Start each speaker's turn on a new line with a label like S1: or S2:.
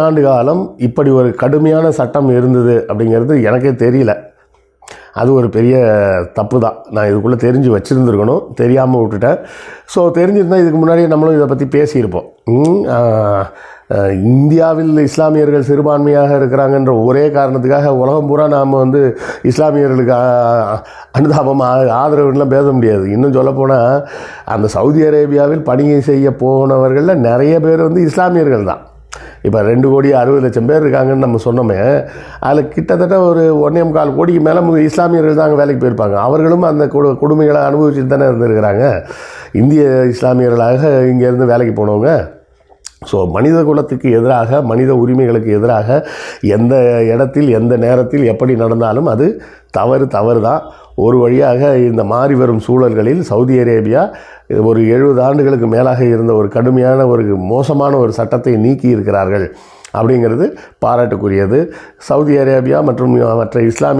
S1: ஆண்டு காலம் இப்படி ஒரு கடுமையான சட்டம் இருந்தது அப்படிங்கிறது எனக்கே தெரியல. அது ஒரு பெரிய தப்பு தான். நான் இதுக்குள்ளே தெரிஞ்சு வச்சுருந்துருக்கணும். தெரியாமல் விட்டுட்டேன். ஸோ தெரிஞ்சிருந்தால் இதுக்கு முன்னாடியே நம்மளும் இதை பற்றி பேசியிருப்போம். இந்தியாவில் இஸ்லாமியர்கள் சிறுபான்மையாக இருக்கிறாங்கன்ற ஒரே காரணத்துக்காக உலகம் பூரா நாம் வந்து இஸ்லாமியர்களுக்கு அனுதாபம் ஆ- ஆதரவுலாம் பேச முடியாது. இன்னும் சொல்லப்போனால் அந்த சவுதி அரேபியாவில் பணியை செய்ய போனவர்களில் நிறைய பேர் வந்து இஸ்லாமியர்கள் தான். இப்போ ரெண்டு கோடி அறுபது லட்சம் பேர் இருக்காங்கன்னு நம்ம சொன்னோமே அதில் கிட்டத்தட்ட ஒரு ஒன்றே முக்கால் கோடிக்கு மேலே இஸ்லாமியர்கள் தான் அங்கே வேலைக்கு போயிருப்பாங்க. அவர்களும் அந்த கொடு கொடுமைகளை அனுபவிச்சுட்டு தானே இருந்திருக்கிறாங்க. இந்திய இஸ்லாமியர்களாக இங்கேருந்து வேலைக்கு போனவங்க ஸோ மனித குலத்துக்கு எதிராக மனித உரிமைகளுக்கு எதிராக எந்த இடத்தில் எந்த நேரத்தில் எப்படி நடந்தாலும் அது தவறு தவறு தான் ஒரு வழியாக இந்த மாறி வரும் சூழல்களில் சவுதி அரேபியா ஒரு எழுபது ஆண்டுகளுக்கு மேலாக இருந்த ஒரு கடுமையான ஒரு மோசமான ஒரு சட்டத்தை நீக்கி இருக்கிறார்கள். அப்படிங்கிறது பாராட்டுக்குரியது. சவுதி அரேபியா மற்றும் மற்ற இஸ்லாமிய